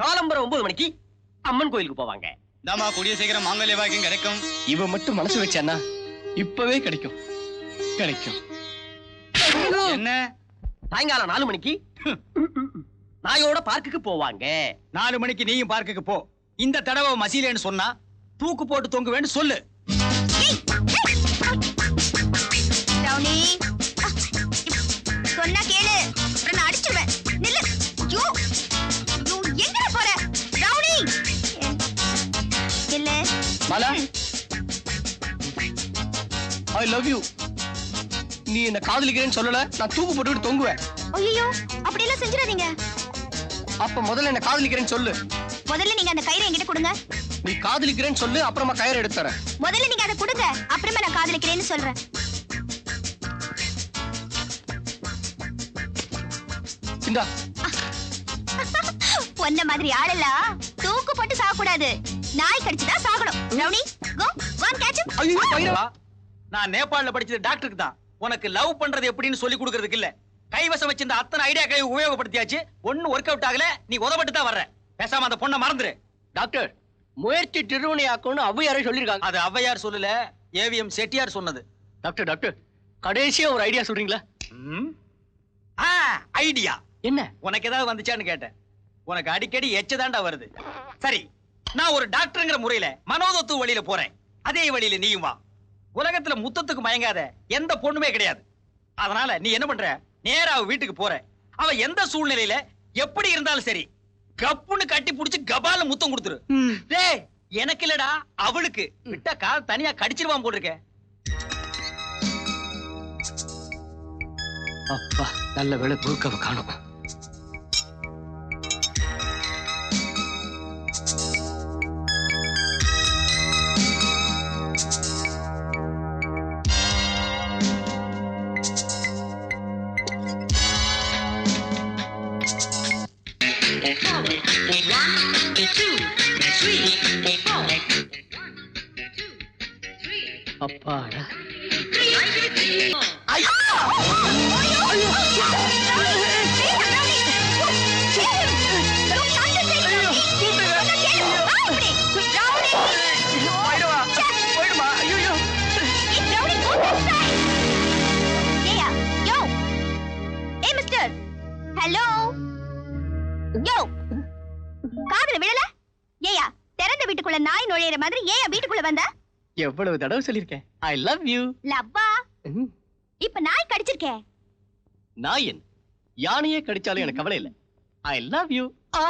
காலம்பரம் ஒன்பது மணிக்கு அம்மன் கோயிலுக்கு போவாங்க. தாமா கூடிய சீக்கிரம் மாங்கல்ய பாக்கியம் கிடைக்கும். இவன் மட்டும் மனசு வச்சானா இப்பவே கிடைக்கும். கிடைக்கும். என்ன? சாயங்காலம் நாலு மணிக்கு நாயோட பார்க்குக்கு போவாங்க. நாலு மணிக்கு நீயும் பார்க்குக்கு போ. இந்த தடவை மசீலேன்னு சொன்னா தூக்கு போட்டு தொங்குவேன்னு சொல்லு. ஐ லவ் யூ நீ என்ன காதலிக்கிறேன்னு சொல்லல நான் தூக்கு போட்டுக்கிட்டு தொங்குவேன். ஐயோ அப்படி எல்லாம் செஞ்சிடாதீங்க. அப்ப முதல்ல என்ன காதலிக்கிறேன்னு சொல்லு. முதல்ல நீங்க அந்த கயிறை என்கிட்ட கொடுங்க. நீ காதலிக்கிறேன்னு சொல்லு அப்புறமா கயிறு எடுத்து தரேன். முதல்ல நீங்க அதை கொடுங்க அப்புறமா நான் காதலிக்கிறேன்னு சொல்றேன். இந்தா. பொன்ன மாதிரி ஆளெல்லாம் தூக்கு போட்டு சாக கூடாது நாய் கடிச்சுதான் சாகணும். ரவுனி கோ கோ கேட்ச் ஐயோ. நான் நேபாள்ல படிச்சது டாக்டருக்கு தான். உனக்கு லவ் பண்றது எப்படின்னு சொல்லி கொடுக்கறதுக்கு இல்ல. கைவசம் வச்சிருந்த அத்தனை ஐடியா கை உபயோகப்படுத்தியாச்சு. ஒண்ணு ஒர்க் அவுட் ஆகல. நீ உதப்பட்டு தான் வர்ற. பேசாம அந்த பொண்ணை மறந்துரு. டாக்டர் முயற்சி திருவினையாக்கும்னு அவ்வையாரே சொல்லிருக்காங்க அது ஔவையார் சொல்லல ஏவிஎம் செட்டியார் சொன்னது. டாக்டர் டாக்டர் கடைசியா ஒரு ஐடியா சொல்றீங்களா? ஐடியா என்ன? உனக்கு ஏதாவது வந்துச்சான்னு கேட்டேன். உனக்கு அடிக்கடி எச்சதாண்டா வருது. சரி நான் ஒரு டாக்டர்ங்கிற முறையில மனோதத்துவ வழியில போறேன். அதே வழியில நீயும் வா. உலகத்துல முத்தத்துக்கு மயங்காத எந்த பொண்ணுமே கிடையாது. அதனால நீ என்ன பண்ற? நேரா அவ வீட்டுக்கு போற. அவ எந்த சூழ்நிலையில எப்படி இருந்தாலும் சரி கப்புன்னு கட்டி புடிச்சு கபால முத்தம் கொடுத்துரு. டேய் எனக்கு இல்லடா அவளுக்கு. விட்டா கால் தனியா கடிச்சிருவான் போட்டிருக்க அப்பா நல்ல வேலை குறுக்கவ காணும். அப்பாடா ஹலோ யோ காதுல விழல ஏயா திறந்த வீட்டுக்குள்ள நாய் நுழையிற மாதிரி ஏயா வீட்டுக்குள்ள வந்த எவ்வளவு தடவை சொல்லிருக்கேன். ஐ லவ் யூ லவ்வா இப்ப நாய் கடிச்சிருக்கே. நாயன் யானையே கடிச்சாலும் எனக்கு கவலை இல்ல. ஐ லவ் யூ ஆ.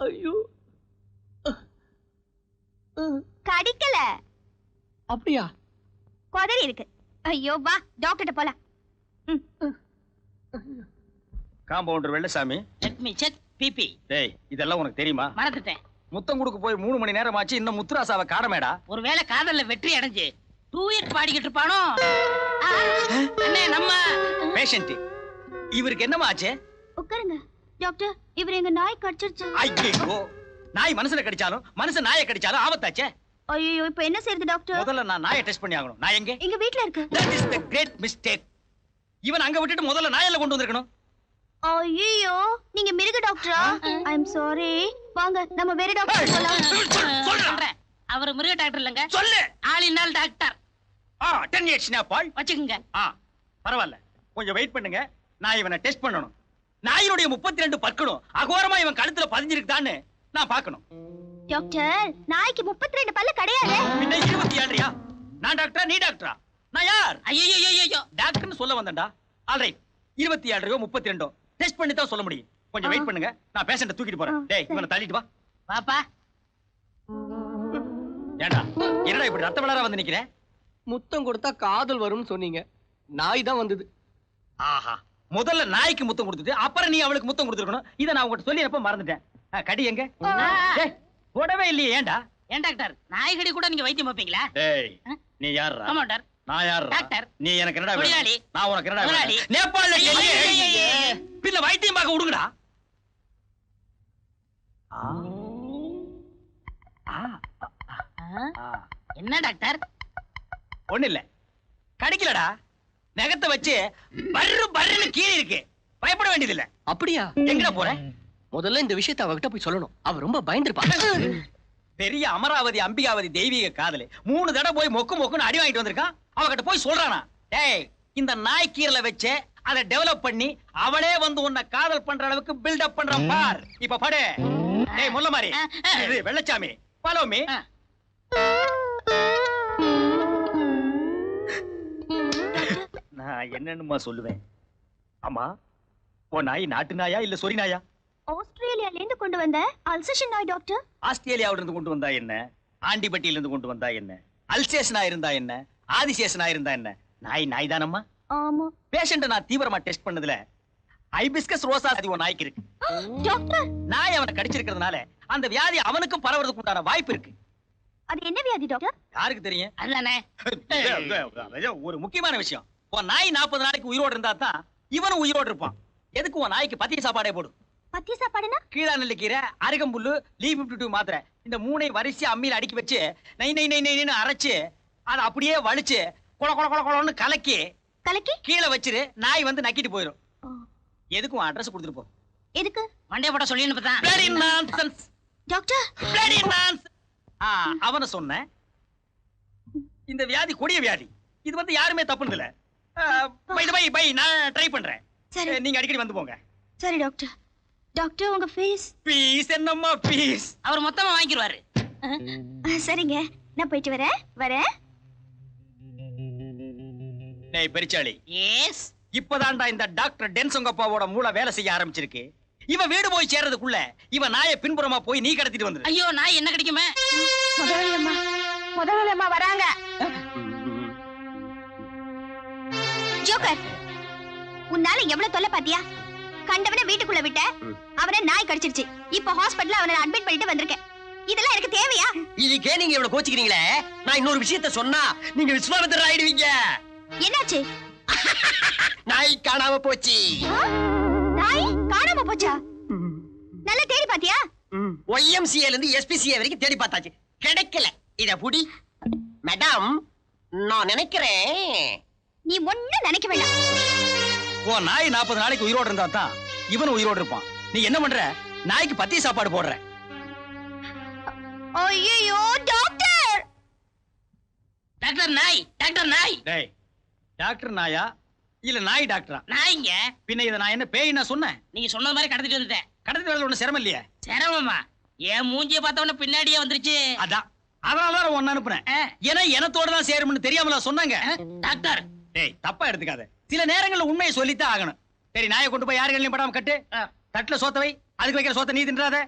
ஐயோ. கடிக்கல. அப்படியா? குதறி இருக்கு. ஐயோ வா டாக்டர்ட்ட போலாம். Compounder Vellasamy let me check BP டேய் இதெல்லாம் உனக்கு தெரியுமா? மறந்துட்டேன். முத்தம் கொடுக்க போய் மூணு மணி நேரம் ஆச்சு இன்னும் முத்துராசாவை காணமேடா. ஒருவேளை காதல்ல வெற்றி அடைஞ்சு டூயட் பாடிக்கிட்டு இருப்பானோ? அண்ணே நம்ம பேஷண்ட் இவருக்கு என்னமா ஆச்சு? உட்காருங்க. டாக்டர் இவர் எங்க நாய் கடிச்சிருச்சு. ஐயோ நாய் மனுஷனை கடிச்சாலும் மனுஷன் நாயை கடிச்சாலும் ஆபத்தாச்சே. ஐயோ இப்ப என்ன செய்யறது டாக்டர்? முதல்ல நான் நாயை டெஸ்ட் பண்ணி ஆகணும். நான் எங்க? எங்க வீட்ல இருக்கு. That is the great mistake இவன் அங்க விட்டுட்டு முதல்ல நாயல்ல கொண்டு வந்திருக்கணும். ஐயோ நீங்க மிருக டாக்டரா? ஐ அம் சாரி வாங்க நம்ம வேற டாக்டர் போலாம் சொல்றேன் சொல்றேன். அவர் மிருக டாக்டர் இல்லைங்க. சொல்லு. ஆளினால் டாக்டர். ஆ டென் இயர்ஸ் பால் வச்சுக்கோங்க. ஆ பரவாயில்ல. கொஞ்சம் வெயிட் பண்ணுங்க. நான் இவனை டெஸ்ட் பண்ணணும். நாயினுடைய முப்பத்தி ரெண்டு பற்களும் அகோரமா இவன் கழுத்துல பதிஞ்சிருக்குதான்னு நான் பார்க்கணும். டாக்டர் நாய்க்கு முப்பத்தி ரெண்டு பல்லு கிடையாது. பின்ன இருபத்தி ஏழுயா நான் டாக்டரா நீ டாக்டரா? நான் யார்? ஐயோ ஐயோ டாக்டர்னு சொல்ல வந்தேன்டா. ஆல்ரைட் இருபத்தி ஏழு முப்பத்தி ரெண்டோ டெஸ்ட் பண்ணி தான் சொல்ல முடியும். கொஞ்சம் வெயிட் பண்ணுங்க. நான் பேஷண்ட தூக்கிட்டு போறேன். டேய். இவனை தள்ளிட்டு வா. பாப்பா ஏண்டா என்னடா இப்படி ரத்த வளர வந்து நிக்கிறேன் முத்தம் கொடுத்தா காதல் வரும்னு சொன்னீங்க. நாய் தான் வந்தது. ஆஹா முதல்ல நாய்க்கு முத்தம் கொடுத்துட்டு அப்புறம் நீ அவளுக்கு முத்தம் கொடுத்துருக்கணும். இதை நான் உங்ககிட்ட சொல்லி எப்ப மறந்துட்டேன் கடி எங்க? போடவே இல்லையே ஏன்டா ஏன் டாக்டர்? நாய்கடி கூட நீங்க வைத்தியம் ஆ? நீ யாருடா ஆமா டாக்டர். நான் டாக்டர். நீ எனக்கு என்னடா? தொழிலாளி. நான் உனக்கு என்னடா முதலாளி. பின்ன வைத்தியம் பார்க்க விடுங்கடா. என்ன டாக்டர்? ஒண்ணு இல்ல. கடிக்கலடா. நகத்தை வச்சு பர்ரு பர்ருன்னு கீழே இருக்கு. பயப்பட வேண்டியதில்ல. அப்படியா? எங்கடா போற? முதல்ல இந்த விஷயத்தை அவகிட்ட போய் சொல்லணும். அவ ரொம்ப பயந்துருப்பா. பெரிய அமராவதி அம்பிகாவதி தெய்வீக காதலி. மூணு தடவை போய் மொக்கு மொக்குன்னு அடி வாங்கிட்டு வந்திருக்கான் அவகிட்ட போய் சொல்றானா. டேய் இந்த நாய் கீரல வச்சு அதை டெவலப் பண்ணி அவளே வந்து உன்னை காதல் பண்ற அளவுக்கு பில்டப் பண்ற பார். இப்ப படு. டேய் முல்ல மாதிரி இது வெள்ளச்சாமி. ஃபாலோ மீ ஆ. நான் என்னன்னுமா சொல்லுவேன்? அம்மா உன் நாய் நாட்டு நாயா இல்ல சொரி நாயா? ஆஸ்திரேலியால இருந்து கொண்டு வந்த அல்சேஷன் நாய் டாக்டர்? ஆஸ்திரேலியாவில இருந்து கொண்டு வந்தா என்ன? ஆண்டிப்பட்டியில இருந்து கொண்டு வந்தா என்ன? அல்சேஷனா இருந்தா என்ன? ஆதிசேஷனா இருந்தா என்ன? நாய் நாய் தானம்மா ஆமா. பேஷண்ட நான் தீவிரமா டெஸ்ட் பண்ணதுல ஐபிஸ்கஸ் ரோசா அது ஒரு நாய்க்கு இருக்கு. டாக்டர் நாய் அவனை கடிச்சிருக்கிறதுனால அந்த வியாதி அவனுக்கும் பரவறதுக்கு உண்டான வாய்ப்பு இருக்கு. அது என்ன வியாதி டாக்டர் யாருக்கு தெரியும்? அதுதானே. ஒரு முக்கியமான விஷயம். உன் நாய் நாற்பது நாளைக்கு உயிரோடு இருந்தா தான் இவனும் உயிரோடு இருப்பான். எதுக்கு உன் நாய்க்கு பத்திய சாப்பாடே போடு? பத்திய சாப்பாடுனா? கீழா நெல்லிக்கீரை அருகம்புல்லு லீ பிப்டி டூ மாத்திரை. இந்த மூணை வரிசையா அம்மியில அடுக்கி வச்சு நை நை நை நைன்னு அரைச்சு அதை அப்படியே வலிச்சு கொல கொல கொல கொலன்னு கலக்கி கலக்கி? கீழே வச்சிரு நாய் வந்து நக்கிட்டு போயிடும். எதுக்கும் அட்ரஸ் கொடுத்துட்டு போ. எதுக்கு? மண்டே போட சொல்லி தான் Bloody nonsense. Doctor Bloody nonsense. ஆ, அவன சொன்னேன். இந்த வியாதி கொடிய வியாதி. இது வந்து யாருமே தப்புனது இல்ல பை பை பை நான் ட்ரை பண்றேன். சரி. நீங்க அடிக்கடி வந்து போங்க. சரி டாக்டர் டாக்டர் உங்க ஃபேஸ் பீஸ் என்னம்மா பீஸ் அவர் மொத்தமா வாங்கிடுவாரு சரிங்க. நான் போயிட்டு வரேன். வரேன். டேய் பெரிச்சாளி. எஸ் இப்பதான்டா இந்த டாக்டர் டென்சங்கப்பாவோட மூளை வேலை செய்ய ஆரம்பிச்சிருக்கு. இவ வீடு போய் சேர்றதுக்குள்ள இவ நாயை பின்புறமா போய் நீ கடத்திட்டு வந்துரு. ஐயோ நாய் என்ன கிடைக்குமே? முதலாளி அம்மா முதலாளி அம்மா வராங்க. ஜோக்கர் உன்னால எவ்வளவு தொல்லை பாத்தியா கண்டவன வீட்டுக்குள்ள விட்ட. அவனை நாய் கடிச்சிருச்சு. இப்போ ஹாஸ்பிடல்ல அவனை அட்மிட் பண்ணிட்டு வந்திருக்கேன். இதெல்லாம் எனக்கு தேவையா? இதுக்கே நீங்க இவ்வளவு கோச்சிக்கிறீங்களே? நான் இன்னொரு விஷயத்த சொன்னா நீங்க விஸ்வாமித்திர ஆயிடுவீங்க. என்னாச்சு? நாய் காணாம போச்சு? நாய் காணாம போச்சா? நல்லா தேடி பாத்தியா? ஒய்எம்சிஏல இருந்து எஸ்பிசிஏ வரைக்கும் தேடி பார்த்தாச்சு. கிடைக்கல. இத புடி. மேடம் நான் நினைக்கிறேன். நீ ஒண்ணும் நினைக்க வேண்டாம். உன் நாய் நாற்பது நாளைக்கு உயிரோடு இருந்தா தான் இவனும் உயிரோடு இருப்பான். நீ என்ன பண்ற? நாய்க்கு பத்திய சாப்பாடு போடுற. ஐயோ டாக்டர்! டாக்டர் நாய் டாக்டர் நாய். டேய் டாக்டர் நாயா? இல்ல நாய் டாக்டரா? நாய்ங்க. பின்ன இதை நான் என்ன பேய் நான் சொன்னேன் நீங்க சொன்னது மாதிரி கடத்திட்டு வந்துட்டேன். கடத்தி வரல ஒண்ணு சிரமம் இல்லையே? சிரமமா? என் மூஞ்சிய பார்த்தவன பின்னாடியே வந்துருச்சு. அதான். அதனாலதான் ஒன்னு அனுப்புனேன். ஆ, ஏன்னா எனத்தோட தான் சேரும்னு தெரியாமலா சொன்னாங்க. டாக்டர். டேய் தப்பா எடுத்துக்காத. சில நேரங்கள்ல உண்மையை சொல்லித்தான் ஆகணும். சரி நாயை கொண்டு போய் யாரு படாம கட்டு. ஆ. தட்டுல சோத்த வை. அதுக்கு வைக்கிற சோத்த நீ தின்றாத.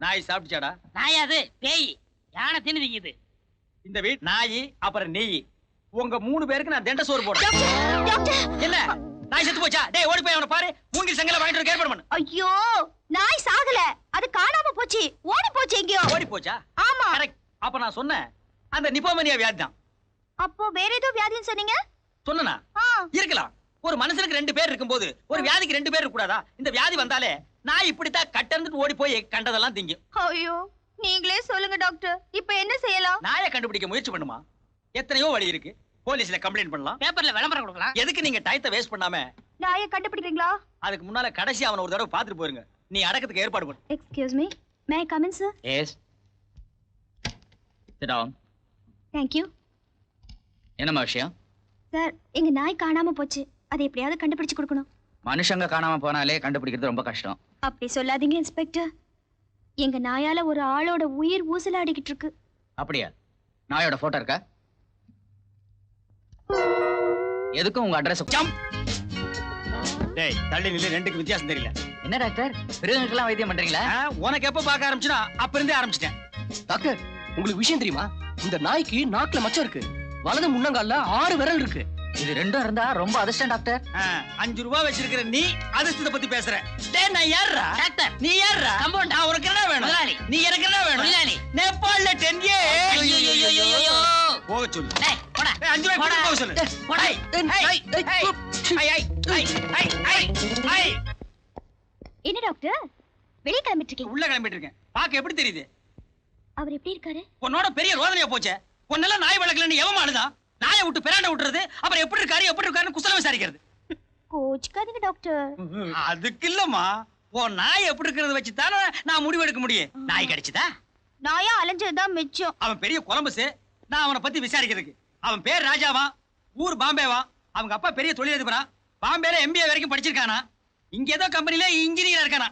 நாய் சாப்பிட்டுச்சாடா? நாயாது பேய். யானை தின்னு திங்குது இந்த வீட் நாய் அப்புறம் நெய். உங்க மூணு பேருக்கு நான் தெண்ட சோறு போடுறேன். என்ன? நாய் செத்து போச்சா? டேய் ஓடி போய் அவனை பாரு. மூங்கில் சங்கல வாங்கிட்டு ஏற்பாடு பண்ணு ஐயோ நாய் சாகல. அது காணாம போச்சு. ஓடி போச்சு எங்கேயோ. ஓடி போச்சா? ஆமா. கரெக்ட் அப்ப நான் சொன்னேன் அந்த நிப்போமனியா வியாதி தான் அப்போ வேற ஏதோ வியாதின்னு சொன்னீங்க? சொன்னனா? இருக்கலாம். ஒரு மனுஷனுக்கு ரெண்டு பேர் இருக்கும்போது ஒரு வியாதிக்கு ரெண்டு பேர் கூடாதா இந்த வியாதி வந்தாலே நான் இப்படித்தான் கட்டந்துட்டு ஓடி போய் கண்டதெல்லாம் திங்கும். ஐயோ நீங்களே சொல்லுங்க டாக்டர். இப்போ என்ன செய்யலாம்? நாயை கண்டுபிடிக்க முயற்சி பண்ணுமா? எத்தனையோ வழி இருக்கு. போலீஸ்ல கம்ப்ளைண்ட் பண்ணலாம். பேப்பர்ல விளம்பரம் கொடுக்கலாம். எதுக்கு நீங்க டயத்தை வேஸ்ட் பண்ணாம? நாயை கண்டுபிடிக்கிறீங்களா? அதுக்கு முன்னால கடைசி அவனை ஒரு தடவை பாத்துட்டு போயிருங்க. நீ அடக்கத்துக்கு ஏற்பாடு பண்ணு. Excuse me may come in sir yes sit thank you என்னம்மா விஷயம்? சார் எங்க நாய் காணாம போச்சு. அதை எப்படியாவது கண்டுபிடிச்சு கொடுக்கணும். மனுஷங்க காணாம போனாலே கண்டுபிடிக்கிறது ரொம்ப கஷ்டம். அப்படி சொல்லாதீங்க இன்ஸ்பெக்டர். எங்க நாயால ஒரு ஆளோட உயிர் ஊசலாடிக்கிட்டு இருக்கு. அப்படியா? நாயோட போட்டோ இருக்கா? எதுக்கும் உங்க அட்ரஸ் டேய் தள்ளி நில்லு ரெண்டுக்கு வித்தியாசம் தெரியல. என்ன டாக்டர்? மிருகங்களுக்கெல்லாம் வைத்தியம் பண்றீங்களா? உனக்கு எப்ப பார்க்க ஆரம்பிச்சுனா அப்ப இருந்தே ஆரம்பிச்சிட்டேன். டாக்டர் உங்களுக்கு விஷயம் தெரியுமா? இந்த நாய்க்கு நாக்குல மச்சம் இருக்கு. வலது முன்னங்கால ஆறு விரல் இருக்கு. இது ரெண்டும் இருந்தா ரொம்ப அதிர்ஷ்டம் டாக்டர். அஞ்சு ரூபாய் வச்சிருக்கிற நீ அதிர்ஷ்டத்தை பத்தி பேசுற. டே நான் யாரா டாக்டர். நீ யாரா கம்பவுண்ட். நான் என்ன வேணும்? முதலாளி. நீ எனக்கு என்ன வேணும்? முதலாளி. நேபாள்ல 10 ஏ போக சொல்லு. அஞ்சு ரூபாய் டேய் ஐ ஐ என்ன டாக்டர்? வெளிய கிளம்பிட்டு இருக்கீங்க. உள்ள கிளம்பிட்டு இருக்கேன். பாக்க எப்படி தெரியுது? அவர் எப்படி இருக்காரு? உன்னோட பெரிய ரோதனையா போச்சே. உன்னெல்லாம் நாய் வளர்க்கலன்னு எவன் ஆளுதான் நாயை விட்டு பிராண்ட விட்டுறது அப்புறம் எப்படி இருக்காரு எப்படி இருக்காருன்னு குசலம் விசாரிக்கிறது. கோச்சுக்காதீங்க டாக்டர். அதுக்கு இல்லம்மா. உன் நாய் எப்படி இருக்கிறத வச்சு தானே நான் முடிவு எடுக்க முடியும். நாய் கிடைச்சதா? நாயா அலைஞ்சதுதான் மிச்சம். அவன் பெரிய கொலம்பஸ் நான் அவனை பத்தி விசாரிக்கிறதுக்கு. அவன் பேர் ராஜாவா? ஊர் பாம்பேவா? அவங்க அப்பா பெரிய தொழிலதிபரா? பாம்பேல எம்பிஏ வரைக்கும் படிச்சிருக்கானா? இங்க ஏதோ கம்பெனில இன்ஜினியரா இருக்கானா?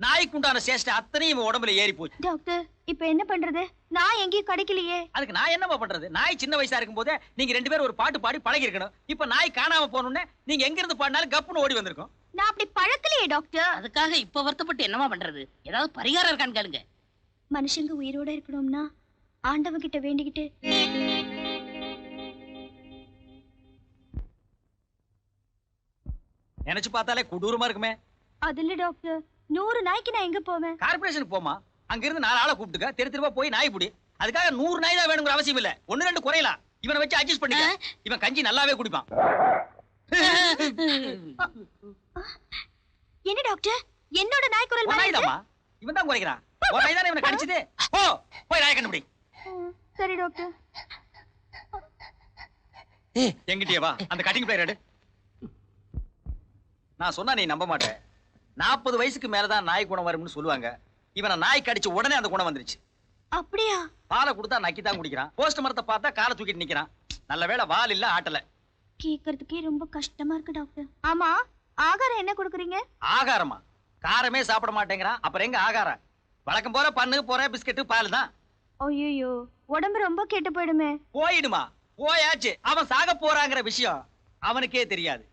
நாய்க்கு உண்டான சேஷ்ட அத்தனையும் உடம்புல ஏறி போச்சு டாக்டர் இப்ப என்ன பண்றது? நான் எங்கேயும் கிடைக்கலையே. அதுக்கு நான் என்னப்பா பண்றது? நாய் சின்ன வயசா இருக்கும் போதே நீங்க ரெண்டு பேரும் ஒரு பாட்டு பாடி பழகி இருக்கணும் இப்ப நாய் காணாம போனோம்னே நீங்க எங்க இருந்து பாடினாலும் கப்புன்னு ஓடி வந்திருக்கும். நான் அப்படி பழக்கலையே டாக்டர் அதுக்காக இப்ப வருத்தப்பட்டு என்னமா பண்றது? ஏதாவது பரிகாரம் இருக்கான்னு கேளுங்க. மனுஷங்க உயிரோட இருக்கணும்னா ஆண்டவன் கிட்ட வேண்டிக்கிட்டு. நினைச்சு பார்த்தாலே கொடூரமா இருக்குமே. அது இல்ல டாக்டர் நூறு நாய்க்கு நான் எங்க போவேன்? கார்பரேஷனுக்கு போமா அங்க இருந்து நாலு ஆளை கூப்பிட்டுக்க தெரு தெருவா போய் நாய் புடி. அதுக்காக நூறு நாய் தான் வேணுங்கிற அவசியம் இல்ல. ஒண்ணு ரெண்டு குறையலாம். இவனை வச்சு அட்ஜஸ்ட் பண்ணிக்க. இவன் கஞ்சி நல்லாவே குடிப்பான். என்ன டாக்டர்? என்னோட நாய் குரல் நாய்? தாம்மா இவன் தான் குறைக்கிறான். ஒரு நாய் தானே இவனை கடிச்சது? ஓ போய் நாயை கண்டுபிடி. சரி டாக்டர். எங்கிட்டயே வா. அந்த கட்டிங் பிளேயர் எடு. நான் சொன்னா நீ நம்ப மாட்டேன் நாற்பது வயசுக்கு மேலதான் நாய் குணம் வரும்னு சொல்லுவாங்க. இவனை நாய் கடிச்ச உடனே அந்த குணம் வந்துருச்சு. அப்படியா? பாலை கொடுத்தா நக்கி தான் குடிக்கிறான். போஸ்ட் மரத்தை பார்த்தா காலை தூக்கிட்டு நிக்கிறான். நல்ல வேளை வால் இல்ல ஆட்டல. கேக்குறதுக்கே ரொம்ப கஷ்டமா இருக்கு டாக்டர். ஆமா ஆகாரம் என்ன கொடுக்குறீங்க? ஆகாரமா? காரமே சாப்பிட மாட்டேங்கிறான். அப்புறம் எங்க ஆகாரம்? வழக்கம் போற பண்ணு போற பிஸ்கட் பால் தான். ஐயோ உடம்பு ரொம்ப கெட்டு போயிடுமே. போயிடுமா? போயாச்சு. அவன் சாக போறாங்கிற விஷயம் அவனுக்கே தெரியாது.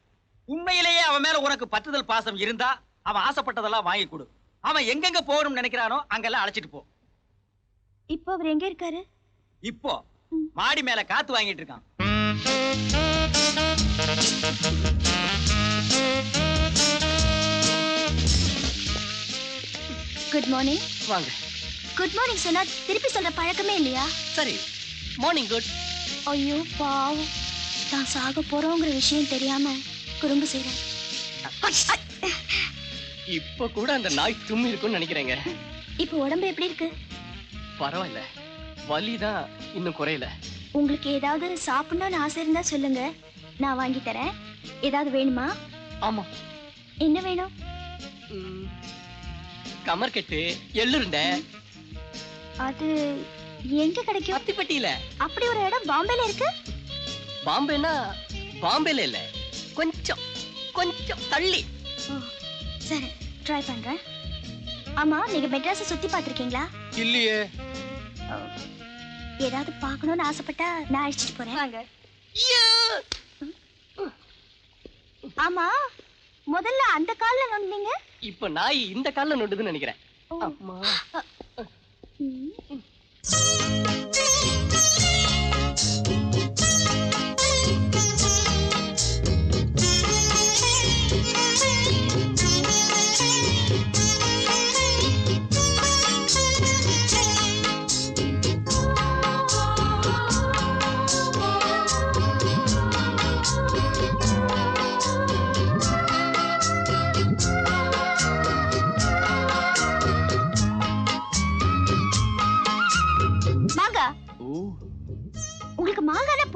உண்மையிலேயே அவன் மேல உனக்கு பற்றுதல் பாசம் இருந்தா அவன் ஆசைப்பட்டதெல்லாம் வாங்கி கொடு. அவன் எங்கெங்க போகணும்னு நினைக்கிறானோ அங்கெல்லாம் அழைச்சிட்டு போ. இப்போ அவர் எங்க இருக்காரு? இப்போ மாடி மேல காத்து வாங்கிட்டு இருக்கான். குட் மார்னிங் வாங்க. குட் மார்னிங் சொன்னா திருப்பி சொல்ற பழக்கமே இல்லையா? சரி. மார்னிங் குட் ஐயோ பாவம். தான் சாக போறோங்கிற விஷயம் தெரியாம குறும்பு செய்றேன். இப்ப கூட அந்த நாய் தும்மி இருக்கும்னு நினைக்கிறேங்க. இப்போ உடம்பு எப்படி இருக்கு? பரவாயில்ல. வலிதான் இன்னும் குறையல. உங்களுக்கு ஏதாவது சாப்பிடணும்னு ஆசை இருந்தா சொல்லுங்க. நான் வாங்கி தரேன். ஏதாவது வேணுமா? ஆமா. என்ன வேணும்? கமர்கட்டு எள்ளுருண்டை. அது எங்க கிடைக்கும்? அத்திப்பட்டியில. அப்படி ஒரு இடம் பாம்பேல இருக்கு? பாம்பேனா பாம்பேல இல்ல. கொஞ்சம் கொஞ்சம் தள்ளி. சரி ட்ரை பண்றேன். ஆமா நீங்க மெட்ராஸை சுத்தி பார்த்திருக்கீங்களா? இல்லையே. ஏதாவது பார்க்கணும்னு ஆசைப்பட்டா நான் அழைச்சிட்டு போறேன். வாங்க. ஆமா முதல்ல அந்த கால்ல நொந்தீங்க இப்ப நாய் இந்த கால்ல நொண்டுதுன்னு நினைக்கிறேன். அம்மா.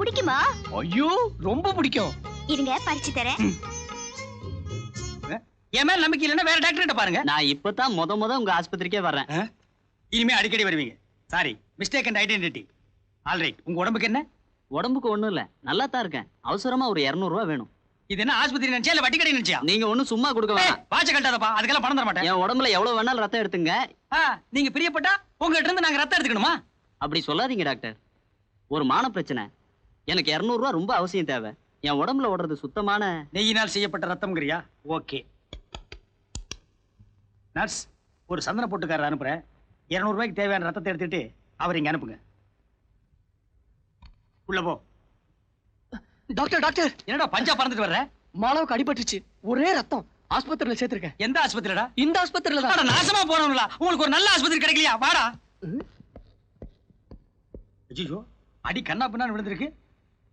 பிடிக்குமா? ஐயோ ரொம்ப பிடிக்கும். இருங்க பறிச்சு தரேன். என் மேல நம்பிக்கை இல்லைன்னா வேற டாக்டர் கிட்ட பாருங்க. நான் இப்பதான் முத முத உங்க ஆஸ்பத்திரிக்கே வர்றேன். இனிமே அடிக்கடி வருவீங்க. Sorry mistake and identity alright உங்க உடம்புக்கு என்ன? உடம்புக்கு ஒண்ணும் இல்ல. நல்லா தான் இருக்கேன். அவசரமா ஒரு 200 ரூபாய் வேணும். இது என்ன ஆஸ்பத்திரி நினைச்சா இல்ல வட்டி கடை நினைச்சியா நீங்க ஒண்ணும் சும்மா கொடுக்க வேணாம். வாட்ச கட்டாதப்பா. அதுக்கெல்லாம் பணம் தர மாட்டேன். என் உடம்புல எவ்வளவு வேணாலும் ரத்தம் எடுத்துங்க. நீங்க பிரியப்பட்டா உங்ககிட்ட இருந்து நாங்க ரத்தம் எடுத்துக்கணுமா? அப்படி சொல்லாதீங்க டாக்டர் ஒரு மான பிரச்சனை எனக்கு 200 ரூபாய் ரொம்ப அவசியம் தேவை. என் உடம்புல ஓடுறது சுத்தமான நெய்யினால் செய்யப்பட்ட ரத்தம்ங்கிறியா? ஓகே. நர்ஸ் ஒரு சந்தன போட்டுக்காரர் அனுப்புறேன் 200 ரூபாய்க்கு தேவையான ரத்தத்தை எடுத்துட்டு அவர் இங்க அனுப்புங்க. உள்ள போ. Doctor doctor. என்னடா பஞ்சா பறந்துட்டு வர்ற? மாலாவுக்கு அடிபட்டுருச்சு. ஒரே ரத்தம். ஆஸ்பத்திரியில சேர்த்திருக்கேன். எந்த ஆஸ்பத்திரிடா? இந்த ஆஸ்பத்திரியில தான். நாசமா போனவங்களா உங்களுக்கு ஒரு நல்ல ஆஸ்பத்திரி கிடைக்கலையா? வாடா. ஐயோ அடி கண்ணா பின்னான்னு விழுந்திருக்கு.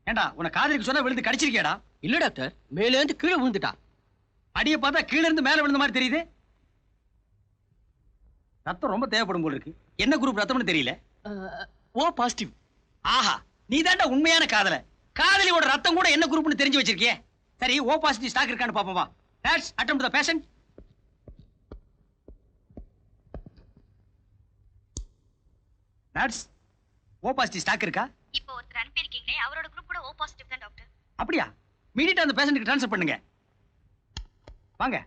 ஏண்டா உன காதலிக்கு சொன்னா விழுந்து கடிச்சிருக்கியாடா? இல்ல டாக்டர். மேல இருந்து கீழே விழுந்துட்டா. அடிய பார்த்தா கீழ இருந்து மேல விழுந்த மாதிரி தெரியுது. ரத்தம் ரொம்ப தேவைப்படும் போல இருக்கு. என்ன குரூப் ரத்தம்னு தெரியல? O positive. ஆஹா நீ உண்மையான காதல. காதலியோட ரத்தம் கூட என்ன குரூப்னு தெரிஞ்சு வச்சிருக்கியே? சரி ஓ பாசிட்டிவ் ஸ்டாக் இருக்கான்னு பாப்போம் வா. That's atom to the patient that's O positive stock இருக்கா? இப்போ ஒருத்தர் அனுப்பியிருக்கீங்களே அவரோட ஓ பாசிட்டிவ் தான் டாக்டர் அப்படியா? மீடியட்டா அந்த பேஷண்ட்டுக்கு ட்ரான்ஸ்ஃபர் பண்ணுங்க. வாங்க.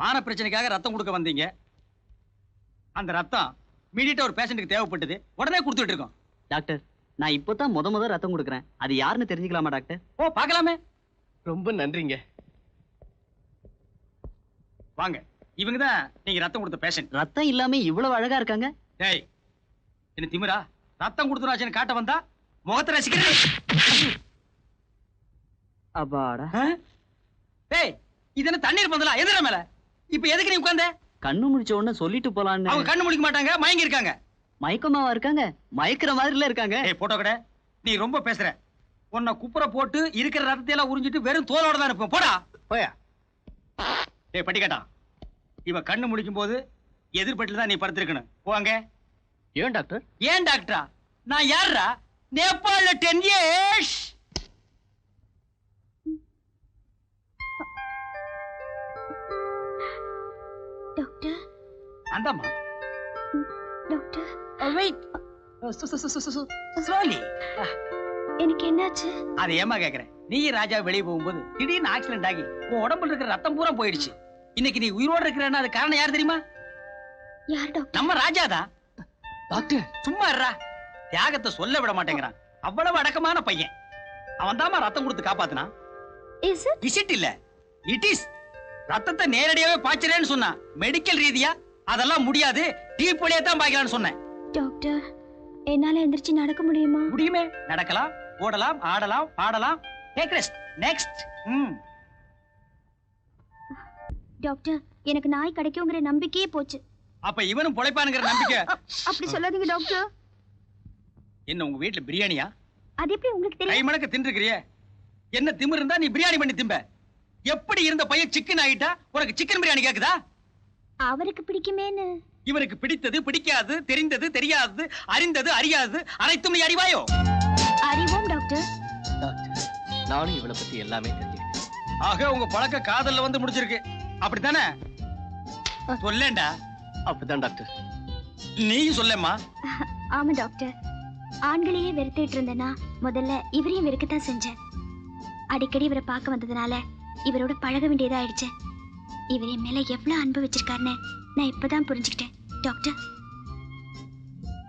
மான பிரச்சனைக்காக ரத்தம் கொடுக்க வந்தீங்க. அந்த ரத்தம் மீடியட்டா ஒரு பேஷண்ட்டுக்கு தேவைப்பட்டது. உடனே கொடுத்துட்டு இருக்கோம். டாக்டர் நான் இப்போதான் முத முத ரத்தம் கொடுக்குறேன். அது யாருன்னு தெரிஞ்சுக்கலாமா டாக்டர்? ஓ பார்க்கலாமே. ரொம்ப நன்றிங்க. வாங்க. இவங்க தான் நீங்க ரத்தம் கொடுத்த பேஷண்ட் ரத்தம் இல்லாம இவ்வளவு அழகா இருக்காங்க? டேய் என்ன திமிரா? ரத்தம் கொடுத்துனாச்சுன்னு காட்ட வந்தா முகத்தை ரசிக்கிறேன். அப்பாடா. டேய் இது தண்ணீர் பந்தலா? எதிர மேல. இப்ப எதுக்கு நீ உட்கார்ந்த? கண்ணு முடிச்ச உடனே சொல்லிட்டு அவங்க போலான்னு கண்ணு முடிக்க மாட்டாங்க மயங்கி இருக்காங்க மயக்கமாவா இருக்காங்க? மயக்கிற மாதிரில இருக்காங்க. ஏய் போட்டோ கடை. நீ ரொம்ப பேசுற. உன்னை குப்புற போட்டு இருக்கிற ரத்தத்தை எல்லாம் உறிஞ்சிட்டு வெறும் தோலோட தான் இருப்போம் போடா. போயா? டேய் பட்டிக்காட்டான் இவ கண்ணு முடிக்கும் போது எதிர்பட்டில் தான் நீ படுத்திருக்கணும். போவாங்க ஏன் டாக்டர்? ஏன் டாக்டரா? நான் யாரா நேபாள்ல டென் இயர்ஸ் டாக்டர். அந்தாம்மா. டாக்டர். வெயிட் ஸ்லோலி எனக்கு என்னாச்சு? அதை ஏமா கேக்குறேன்? நீ ராஜா வெளியே போகும்போது திடீர்னு ஆக்சிடென்ட் ஆகி உன் உடம்புல இருக்கிற ரத்தம் பூரா போயிடுச்சு. இன்னைக்கு நீ உயிரோட இருக்கிறன்னா அது காரணம் யார் தெரியுமா? யார் டாக்டர்? நம்ம ராஜா தான் டாக்டர் சும்மா இருடா. தியாகத்தை சொல்ல விட மாட்டேங்கிறான். அவ்வளவு அடக்கமான பையன். அவன் தாமா ரத்தம் கொடுத்து காப்பாத்தினான். இஸ் இட் இல்ல. இட் இஸ் ரத்தத்தை நேரடியாவே பாய்ச்சறேன்னு சொன்னான். மெடிக்கல் ரீதியா அதெல்லாம் முடியாது. டீப் வழியா தான் பாய்க்கலாம்னு சொன்னேன். டாக்டர் என்னால எந்திரிச்சு நடக்க முடியுமா? முடியுமே. நடக்கலாம் ஓடலாம் ஆடலாம் பாடலாம். Take rest next hmm. Doctor எனக்கு நாய் கிடைக்குங்கிற நம்பிக்கையே போச்சு. அப்ப இவனும் பொழைப்பானுங்கிற நம்பிக்கை. அப்படி சொல்லாதீங்க டாக்டர் என்ன உங்க வீட்ல பிரியாணியா? அது எப்படி உங்களுக்கு கை தெரியும் மணக்க தின்றுக்கிறியே. என்ன திமிரு இருந்தா நீ பிரியாணி பண்ணி திம்ப. எப்படி இருந்த பையன் சிக்கன் ஆகிட்டா உனக்கு சிக்கன் பிரியாணி கேக்குதா? அவருக்கு பிடிக்குமேன்னு. இவனுக்கு பிடித்தது பிடிக்காது தெரிந்தது தெரியாதது அறிந்தது அறியாதது அனைத்தும் நீ அறிவாயோ? அறிவோம் டாக்டர் டாக்டர் நானும் இவளை பத்தி எல்லாமே தெரிஞ்சுக்கிட்டேன். ஆக உங்க பழக்க காதல்ல வந்து முடிச்சிருக்கு அப்படித்தானே? சொல்லேன்டா. அப்படிதான் டாக்டர். நீயும் சொல்லேம்மா. ஆமா டாக்டர். ஆண்களையே வெறுத்துட்டு இருந்தேனா முதல்ல இவரையும் வெறுக்கத்தான் செஞ்சேன். அடிக்கடி இவரை பார்க்க வந்ததுனால இவரோட பழக வேண்டியதாயிடுச்சு இவர் என் மேல எவ்வளவு அன்பு வச்சிருக்காருன்னு நான் இப்பதான் புரிஞ்சுக்கிட்டேன். டாக்டர்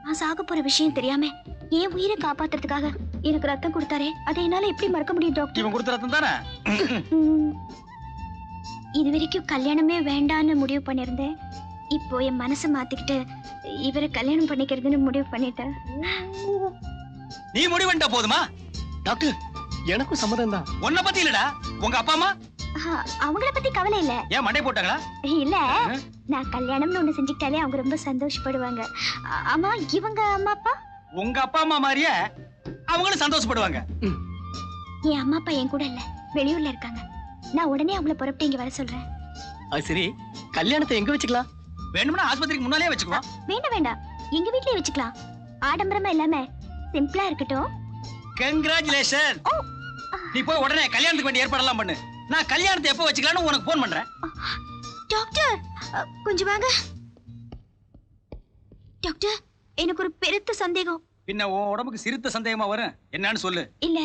நான் சாக போற விஷயம் தெரியாம என் உயிரை காப்பாத்துறதுக்காக எனக்கு ரத்தம் கொடுத்தாரே அதை என்னால எப்படி மறக்க முடியும் டாக்டர்? இவன் கொடுத்த ரத்தம் தானே. இது வரைக்கும் கல்யாணமே வேண்டான்னு முடிவு பண்ணியிருந்தேன். இப்போ என் மனசை மாத்திக்கிட்டு இவரை கல்யாணம் பண்ணிக்கிறதுன்னு முடிவு பண்ணிட்டேன். நீ முடிவெண்டா போதுமா? டாக்டர் எனக்கும் சம்மதம் தான் உன்னை பத்தி இல்லடா. உங்க அப்பா அம்மா? அவங்கள பத்தி கவலை இல்ல. ஏன் மண்டை போட்டாங்களா? இல்ல நான் கல்யாணம்னு ஒண்ணு செஞ்சுக்கிட்டாலே அவங்க ரொம்ப சந்தோஷப்படுவாங்க. ஆமா இவங்க அம்மா அப்பா? உங்க அப்பா அம்மா மாதிரியே அவங்களும் சந்தோஷப்படுவாங்க. என் அம்மா அப்பா என் கூட இல்ல. வெளியூர்ல இருக்காங்க. நான் உடனே அவங்கள புறப்பட்டு இங்க வர சொல்றேன். அது சரி. கல்யாணத்தை எங்க வச்சுக்கலாம்? வேணும்னா ஆஸ்பத்திரிக்கு முன்னாலே வச்சுக்குவோம் வேண்டாம் வேண்டாம். எங்க வீட்லயே வச்சுக்கலாம். ஆடம்பரமா இல்லாம சிம்பிளா இருக்கட்டும். கங்க்ராச்சுலேஷன். நீ போய் உடனே கல்யாணத்துக்கு வேண்டிய ஏற்பாடெல்லாம் பண்ணு. நான் கல்யாணத்தை எப்போ வச்சுக்கலாம்னு உனக்கு ஃபோன் பண்றேன். டாக்டர் கொஞ்சம் வாங்க. டாக்டர் எனக்கு ஒரு பெருத்த சந்தேகம். பின்ன உன் உடம்புக்கு சிறுத்த சந்தேகமா வரும். என்னன்னு சொல்லு. இல்ல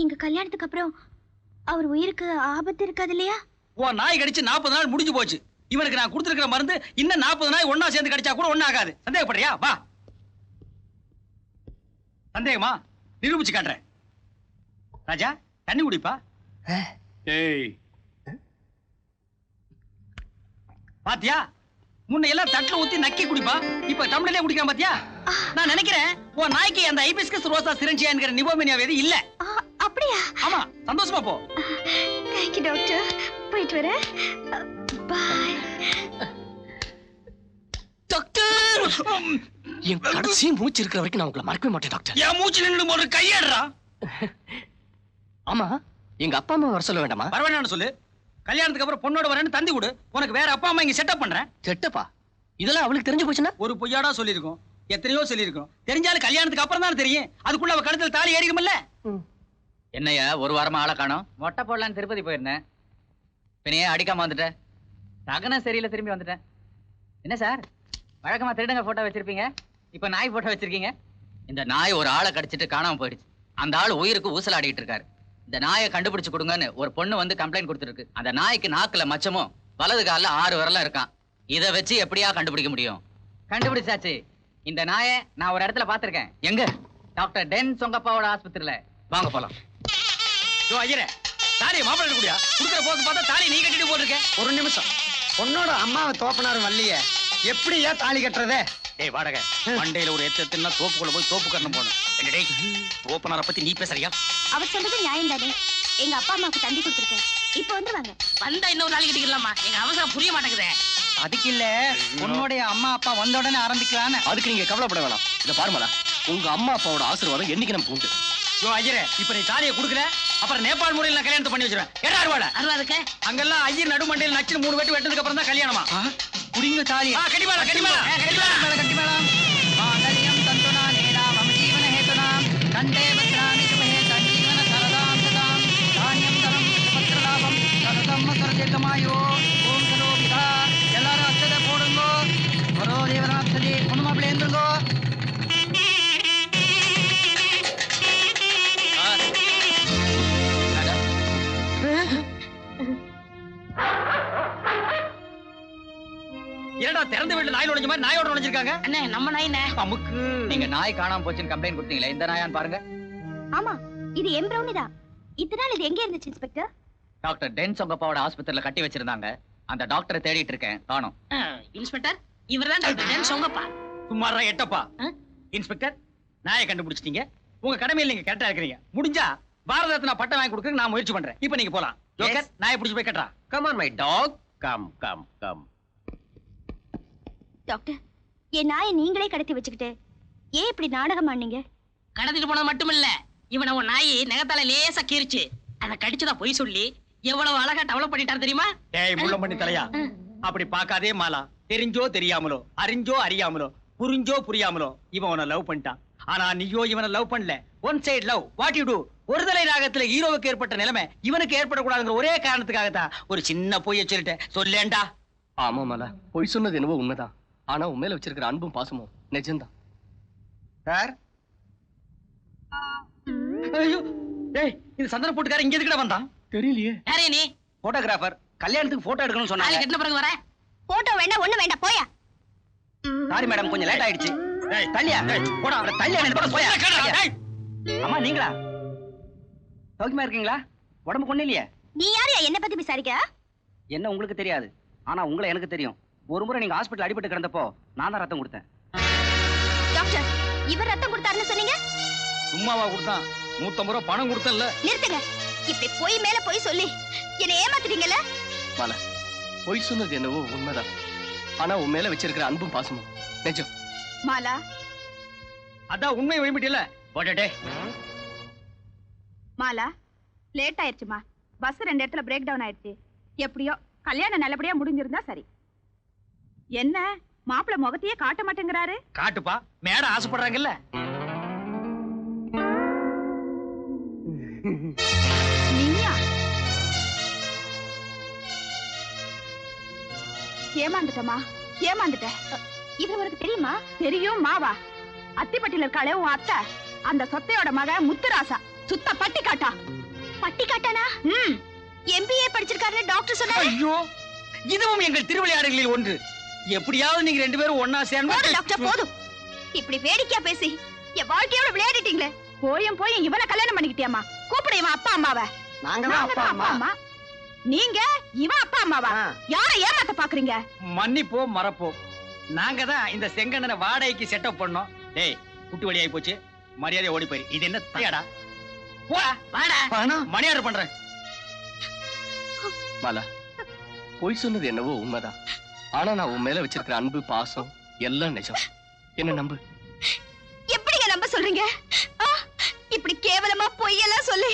எங்க கல்யாணத்துக்கு அப்புறம் அவர் உயிருக்கு ஆபத்து இருக்காது இல்லையா? உன் நாய் கடிச்சு நாற்பது நாள் முடிஞ்சு போச்சு. இவனுக்கு நான் கொடுத்துருக்கிற மருந்து இன்னும் நாற்பது நாய் ஒண்ணா சேர்ந்து கடிச்சா கூட ஒண்ணு ஆகாது. சந்தேகப்படுறியா? வா. சந்தேகமா? நிரூபிச்சு காட்டுறேன். ராஜா தண்ணி குடிப்பா. ஏய். பாத்தியா? முன்ன எல்லாம் தட்டுல ஊத்தி நக்கி குடிப்பா. இப்ப தமிழ்லயே குடிக்கிறான் பாத்தியா? நான் நினைக்கிறேன் உன் நாய்க்கு அந்த ஐபிஸ்கஸ் ரோசா சிரஞ்சியாங்கிற நிபோமினியா வேதி இல்ல. அப்படியா? ஆமா சந்தோஷமா போ. தேங்க்யூ டாக்டர் போயிட்டு வரேன். பாய் டாக்டர்! என் கடைசி மூச்சு இருக்கிற வரைக்கும் நான் உங்களை மறக்கவே மாட்டேன் டாக்டர். என் மூச்சு நின்று ஒரு கையேடுறா. ஆமா எங்க அப்பா அம்மா வர சொல்ல வேண்டாமா? வரவேண்டாம்னு சொல்லு. கல்யாணத்துக்கு அப்புறம் பொண்ணோட வரேன்னு தந்தி கொடு. உனக்கு வேற அப்பா அம்மா இங்க செட்டப் பண்றேன். செட்டப்பா? இதெல்லாம் அவளுக்கு தெரிஞ்சு போச்சுன்னா? ஒரு பொய்யாடா சொல்லியிருக்கோம். எத்தனையோ சொல்லியிருக்கோம். தெரிஞ்சாலும் கல்யாணத்துக்கு அப்புறம் தான் தெரியும். அதுக்குள்ள அவ கழுத்துல தாலி ஏறிக்கும்ல? என்னையா ஒரு வாரமா ஆளை காணோம். மொட்டை போடலான்னு திருப்பதி போயிருந்தேன். பின்னையே அடிக்காம வந்துட்டேன் சகனம் சரியில்லை திரும்பி வந்துட்டேன். என்ன சார்? வழக்கமா திருடங்க போட்டோ வச்சிருப்பீங்க? இப்ப நாய் போட்டோ வச்சிருக்கீங்க? இந்த நாய் ஒரு ஆளை கடிச்சிட்டு காணாம போயிடுச்சு. அந்த ஆள் உயிருக்கு ஊசலாடிட்டு இருக்காரு. இந்த நாயை கண்டுபிடிச்சு கொடுங்கன்னு ஒரு பொண்ணு வந்து கம்ப்ளைண்ட் கொடுத்துருக்கு. அந்த நாய்க்கு நாக்குல மச்சமும் வலது கால ஆறு விரலும் இருக்கான். இதை வச்சு எப்படியா கண்டுபிடிக்க முடியும்? கண்டுபிடிச்சாச்சு. இந்த நாயை நான் ஒரு இடத்துல பாத்திருக்கேன் எங்க? டாக்டர் டென் சொங்கப்பாவோட ஆஸ்பத்திரியில. வாங்க போலாம். ஐயரே. தாலியை மாப்பிள்ளை கூடியா? கொடுக்குற போது பார்த்தா தாலி நீ கட்டிட்டு போட்டிருக்கேன் ஒரு நிமிஷம். பொண்ணோட அம்மாவை தோப்பனாரும் வரலையே எப்படியா தாலி கட்டுறதே? டேய் வாடகை. மண்டையில ஒரு எத்து எத்துனா தோப்புக்குள்ள போய் தோப்பு கண்ணம் போகணும் என்ன டேய் தோப்பனார பத்தி நீ பேசுறியா? அவர் சொல்றது நியாயம் தானே. எங்க அப்பா அம்மாவுக்கு தந்தி கொடுத்துருக்கேன். இப்போ வந்துருவாங்க. வந்தா இன்னொரு நாளைக்கு கட்டிக்கலாமா? எங்க அவசரம் புரிய மாட்டேங்குதே. அதுக்கு இல்ல பொண்ணுடைய அம்மா அப்பா வந்த உடனே ஆரம்பிக்கலான்னு. அதுக்கு நீங்க கவலைப்பட வேணாம். இத பாருமலா உங்க அம்மா அப்பாவோட ஆசீர்வாதம் என்னைக்கு நமக்கு உண்டு? ஐயரே இப்ப நீ தாலியை குடுக்கல? அப்புறம் நேபாள் முறையில் நான் கல்யாணத்தை பண்ணி வச்சிருவேன். ஏடா அருவாட அறுபதுக்கு அங்கெல்லாம் ஐயர் நடுமண்டையில் நச்சு மூணு வெட்டு வெட்டதுக்கு அப்புறம் தான் கல்யாணமா? குடிங்க தாலி. கட்டிமாலா கட்டிமாலா கட்டிமாலா கட்டிமேளம் மாங்கல்யம் தந்துனா நேனா மம ஜீவன ஹேதுனாம் கண்டே பத்ராமி சுபஹே சஞ்சீவன சரதாம் சதாம். தானியம் தனம் பத்ரலாபம் சரதம் சரதீர்க்கமாயோ ஓம் சரோ விதா எல்லாரும் அச்சதை போடுங்கோ. வரோ தேவனாப்சதி என்னடா திறந்த வீட்டுல நாய் நுழைஞ்ச மாதிரி நாயோட நுழைஞ்சிருக்காங்க? அண்ணே நம்ம நாயினே அமுக்கு. நீங்க நாய் காணாம போச்சுன்னு கம்ப்ளைண்ட் கொடுத்தீங்களே இந்த நாயான்னு பாருங்க. ஆமா இது என் பிரௌனி தான். இத்தனை நாள் இது எங்க இருந்துச்சு இன்ஸ்பெக்டர் டாக்டர் டென் சொங்கப்பாவோட ஆஸ்பத்திரியில கட்டி வச்சிருந்தாங்க. அந்த டாக்டரை தேடிட்டு இருக்கேன் காணோம். இன்ஸ்பெக்டர் இவர்தான் டாக்டர் டென் சொங்கப்பா சும்மாரா எட்டப்பா? இன்ஸ்பெக்டர் நாயை கண்டுபிடிச்சிட்டீங்க. உங்க கடமையில் நீங்க கரெக்டா இருக்கிறீங்க. முடிஞ்சா பாரத ரத்னா பட்டம் வாங்கி கொடுக்க நான் முயற்சி பண்றேன். இப்போ நீங்க போலாம். ஜோக்கர் நாயை பிடிச்சி போய் கட்டுறா. Come on my dog come come come doctor என் நாயை நீங்களே கடத்தி வச்சுக்கிட்டு ஏன் இப்படி நாடகம் ஆனீங்க கடத்திட்டு போனது மட்டும் இல்ல இவனை உன் நாய் நகத்தால லேசா கீறிச்சு. அதை கடிச்சுதான் பொய் சொல்லி எவ்வளவு அழகா டெவலப் பண்ணிட்டாரு தெரியுமா? டேய் முள்ள பண்ணி தலையா? அப்படி பார்க்காதே மாலா. தெரிஞ்சோ தெரியாமலோ அறிஞ்சோ அறியாமலோ புரிஞ்சோ புரியாமலோ இவன் உன்னை லவ் பண்ணிட்டான். ஆனா நீயோ இவனை லவ் பண்ணல. One side love what you do ஒருதலை ராகத்துல ஹீரோவுக்கு ஏற்பட்ட நிலைமை இவனுக்கு ஏற்படக்கூடாதுங்கிற ஒரே காரணத்துக்காகத்தான். ஒரு சின்ன பொய்ய சொல்லிட்டேன் சொல்லேன்டா ஆமா மலா. பொய் சொன்னது என்னவோ உண்மைதான். ஆனா உன் மேல வச்சிருக்கிற அன்பும் பாசமும் நிஜம்தான். சார்? ஐயோ டேய் இது சந்தன போட்டுக்கார இங்க எதுக்குடா வந்தான்? தெரியலையே. யாரே நீ போட்டோகிராஃபர் கல்யாணத்துக்கு போட்டோ எடுக்கணும்னு சொன்னாங்க. கட்டின பிறகு வர? போட்டோ வேண்டாம் ஒண்ணு வேண்டாம் போயா. சாரி மேடம் கொஞ்சம் லேட் ஆயிடுச்சு. டேய் தள்ளியா? டேய், போடா அவரை தள்ளி அனுப்பி போடா, போயா. டேய். அம்மா நீங்களா? சௌக்கியமா இருக்கீங்களா? உடம்பு கொண்டு இல்லையே? நீ யாரையா என்ன பத்தி விசாரிக்க? என்ன உங்களுக்கு தெரியாது. ஆனா உங்களை எனக்கு தெரியும். ஒரு முறை நீங்க ஹாஸ்பிட்டல் அடிபட்டு கிடந்தப்போ நான் தான் ரத்தம் கொடுத்தேன். டாக்டர் இவர் ரத்தம் கொடுத்தாருன்னு சொன்னீங்க? சும்மாவா கொடுத்தான். நூத்தம்பது ரூபா பணம் கொடுத்தல நிறுத்துங்க. இப்படி பொய் மேல பொய் சொல்லி என்னை ஏமாத்துறீங்கல்ல மலா பொய் சொன்னது என்னவோ உண்மைதான். ஆனா உன் மேல வச்சிருக்கிற அன்பும் பாசமும். நிஜம் மாலா. அதான் உண்மை வழிபட்டியல போட்டே மாலா லேட் ஆயிடுச்சுமா. பஸ் ரெண்டு இடத்துல பிரேக் டவுன் ஆயிடுச்சு. எப்படியோ கல்யாணம் நல்லபடியா முடிஞ்சிருந்தா சரி. என்ன? மாப்பிள்ளை முகத்தையே காட்ட மாட்டேங்கிறாரு? காட்டுப்பா. மேட ஆசைப்படுறாங்கல்ல. நீயா? ஏமாந்துட்டமா ஏமாந்துட்ட. உனக்கு தெரியுமா? தெரியும் மாவா. அத்திப்பட்டியில இருக்காளே உன் அத்தை. அந்த சொத்தையோட மக முத்துராசா. சுத்த பட்டி காட்டா. பட்டி காட்டானா? எம்பிஏ படிச்சிருக்காருன்னு டாக்டர் சொன்னாரு. ஐயோ. இதுவும் எங்கள் திருவிளையாடல்களில் ஒன்று. எப்படியாவது நீங்க ரெண்டு பேரும் ஒன்னா போதும் சேர்ந்து டாக்டர் போதும். இப்படி வேடிக்கையா பேசி என் வாழ்க்கையோட விளையாடிட்டீங்களே. போயும் போய் இவனை கல்யாணம் பண்ணிக்கிட்டியாமா கூப்பிடு இவன் அப்பா அம்மாவ. நாங்க அப்பா அம்மா. நீங்க இவன் அப்பா அம்மாவா. யார ஏமாத்த பாக்குறீங்க? மன்னிப்போம் மறப்போம் நாங்க தான் இந்த செங்கண்ணனை வாடகைக்கு செட்டப் பண்ணோம். டேய் குட்டி வழி ஆகி போச்சு. மரியாதை ஓடி போயிரு. இது என்ன தயாடா? மணி ஆர்டர் பண்றேன். மலா பொய் சொன்னது என்னவோ உண்மைதான். ஆனா நான் உன் மேல வச்சிருக்கிற அன்பு பாசம் எல்லாம் நிஜம். என்ன நம்பு? எப்படிங்க நம்ப சொல்றீங்க? இப்படி கேவலமா பொய்யெல்லாம் சொல்லி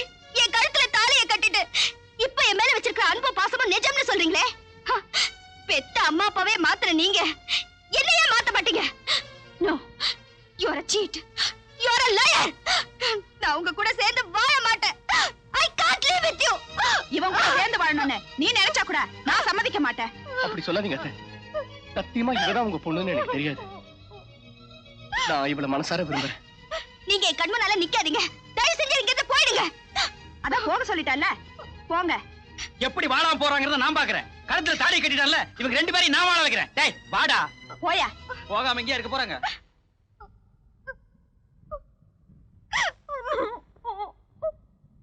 இவதான் உங்க பொண்ணுன்னு எனக்கு தெரியாது. நான் இவள மனசார விரும்புறேன். நீங்க என் கண்முன்னால நிக்காதீங்க. தயவு செஞ்சு இங்க இருந்து போயிடுங்க. அதான் போக சொல்லிட்டேன்ல. போங்க. எப்படி வாழாம போறாங்கறத நான் பாக்குறேன். கழுத்துல தாலி கட்டிட்டான்ல இவங்க ரெண்டு பேரையும் நான் வாழ வைக்கிறேன். டேய் வாடா. போயா. போகாம இங்கே இருக்க போறாங்க.